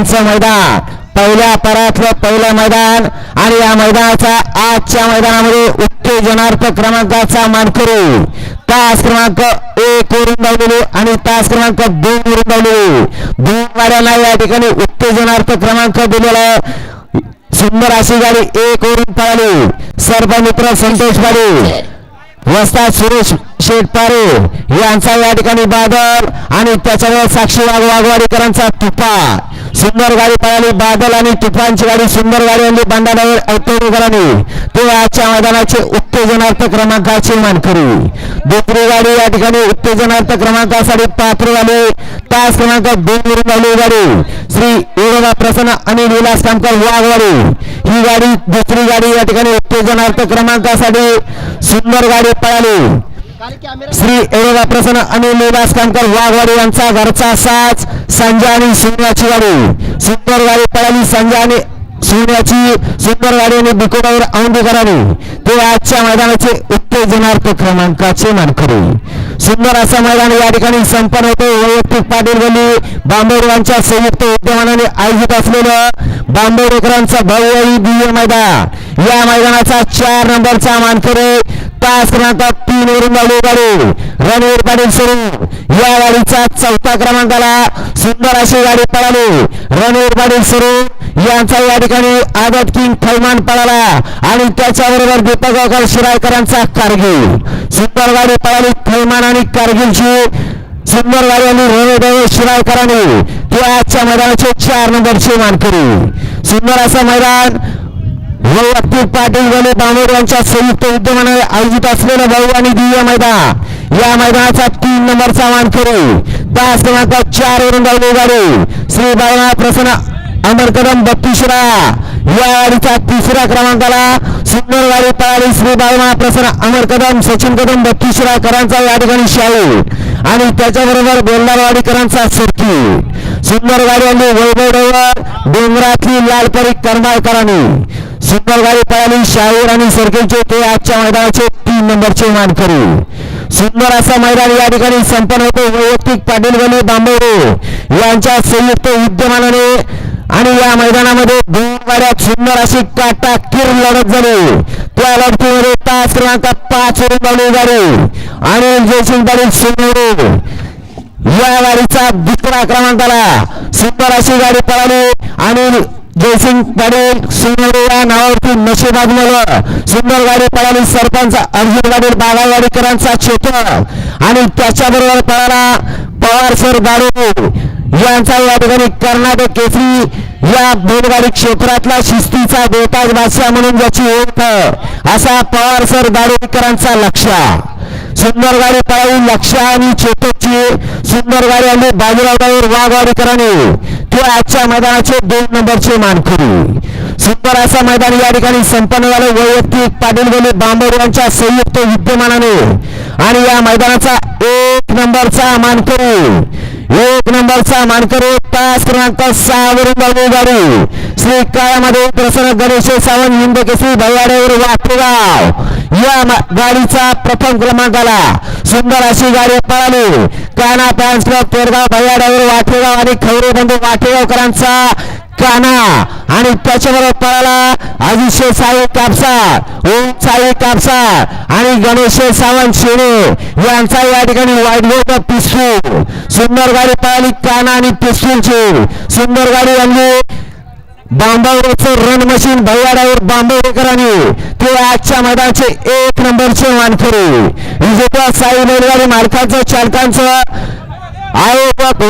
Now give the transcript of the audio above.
मानांचं मैदान पहिल्या परातलं पहिलं मैदान आणि या मैदानाचा आजच्या मैदानामध्ये उत्तेजनार्थ क्रमांकाचा मानकरी. तास क्रमांक एक वरून धावलेली आणि तास क्रमांक दोन वरून धावलेली. दोन गाड्यांना या ठिकाणी उत्तेजनार्थ क्रमांक दिलेला आहे. सुंदर अशी गाडी एक वरून पळाली. सर्व मित्र संतोष गाडी वस्ताद सुरेश शेटपारे यांचा या ठिकाणी बादल आणि त्याच्यावर साक्षी वाघ वाघवाडीकरांचा तुपा सुंदर गाडी पळाली बादल आणि तुफांची गाडी सुंदर गाडी आणली बांधाडावर औतोडकरांनी ते आजच्या मैदानाचे उत्तेजनार्थ क्रमांकाचे मानकरी. दुसरी गाडी या ठिकाणी उत्तेजनार्थ क्रमांकासाठी पात्र झाली. तास क्रमांक दोन वरून झाली गाडी. श्री योगा प्रसन्न आणि विलास कामकर वाघवाडी. ही गाडी दुसरी गाडी या ठिकाणी उत्तेजनार्थ क्रमांकासाठी सुंदर गाडी पळाली. श्री एरोगा प्रसन्न अनिल विलास कामकर वाघवाडी यांचा घरचा साच संजय आणि सिंहाची गाडी. सुंदर गाडी पळाली संजय आणि सिंहाची सुंदर गाडी आणि बिकोडावर औंधेकरांनी ते आजच्या मैदानाचे उत्तेजनार्थ क्रमांकाचे मानकरी. सुंदर असं मैदान या ठिकाणी संपन्न होते. वैयक्तिक पाटील गल्ली बांबेडकरांच्या संयुक्त उद्यमानाने आयोजित असलेलं बांबेडकरांचा भव्य दिव्य मैदान. या मैदानाचा चार नंबरचा मानकरी तास क्रमांक तीन वरून गाडी गाडी. रणवीर पाटील सुरू. या गाडीचा चौथा क्रमांकाला सुंदर अशी गाडी पळाली. रणवीर पाटील सुरू. यांचा या ठिकाणी आदत किंग थैमान पळाला. आणि त्याच्याबरोबर दीपक गावकर शिरायकरांचा कारगिल. सुंदर गाडी पळाली थैमान आणि कारगिलची. सुंदर गाडी आणि रणदेव शिरायकरांनी ते आजच्या मैदानाचे चार नंबरचे मानकरी. सुंदर असं मैदान. वैयक्तिक पाटील गणे यांच्या संयुक्त उद्यमाने आयोजित असलेलं भाऊ आणि दिव्य मैदान. या मैदानाचा तीन नंबरचा मानकरी. तास क्रमांक चार वरून धावली गाडी श्री बाळा प्रसन्न अमर कदम बत्तीसरा या गाडीचा तिसऱ्या क्रमांकाला सुंदर गाडी पळाली श्री बाळा प्रसन्न अमर कदम सचिन कदम बत्तीसरा करांचा या ठिकाणी शाहू. आणि त्याच्याबरोबर बेल्लारवाडीकरांचा सरकी सुंदर गाडी आणि वैभव ड्रायव्हर डोंगरातली लालपरी करमाळकरांनी. सुंदर गाडी पळाली शाहीर आणि सरकेचे ते आजच्या मैदानाचे तीन नंबरचे मानकरी. सुंदर असा मैदान या ठिकाणी संपन्न होते. वैयक्तिक पाटील गणे बांबोरे यांच्या संयुक्त विद्यमानाने आणि या मैदानामध्ये दोन गाड्यात सुंदर अशी काटा किर लढत झाली. त्या लढतीमध्ये तास क्रमांक पाच वरून झाली गाडी आणि जयसिंग पाटील सोनवडे या गाडीचा दुसरा क्रमांकाला सुंदर अशी गाडी पळाली आणि जयसिंग पाटील सोनवडे या नावावरती नशे बाजलेलं सुंदर गाडी पळाली सरपंच अर्जुन पाटील बागावाडीकरांचा क्षेत्र आणि त्याच्याबरोबर पळाला पवार सर गाडू यांचा या ठिकाणी कर्नाटक केसरी या बैलगाडी क्षेत्रातला शिस्तीचा बेताज बादशाह म्हणून ज्याची ओळख. असा पवार सर गाडीकरांचा लक्ष सुंदर गाडी पळाली लक्ष आणि चेतक सुंदर गाडी आली बाजीरावरावर वाघवाडीकरांनी ते आजच्या मैदानाचे दोन नंबरचे मानकरी. सुंदर असं मैदान या ठिकाणी संपन्न झालं. वैयक्तिक पाटील गली बांबोर यांच्या संयुक्त विद्यमानाने. आणि या मैदानाचा एक नंबरचा मानकरी. एक नंबरचा मानकरी तास क्रमांक सहा वरून गाडी श्री काळामध्ये प्रसन्न गणेश सावंत हिंद केसरी भैयाडेवर वाटेगाव या गाडीचा प्रथम क्रमांकाला सुंदर अशी गाडी पळाली. काना फॅन्स क्लब तेरगाव भैयाड्यावर वाटेगाव आणि खैरे बंधू वाठेगावकरांचा काना आणि त्याच्याबरोबर पळाला अजिशे साई कापसार ओम साई कापसार आणि गणेश सावंत शेणे यांचा या ठिकाणी वाईट पिस्तूल. सुंदर गाडी पळाली काना आणि पिस्तूलची. सुंदर गाडी आणली. बांबावरेचं रन मशीन भैयाडावर बांबवरेकरांनी ते आजच्या मैदानाचे एक नंबरचे मानकरी विजेत्या साई बैलगाडी मालकांचं चालकांचं. आयोजक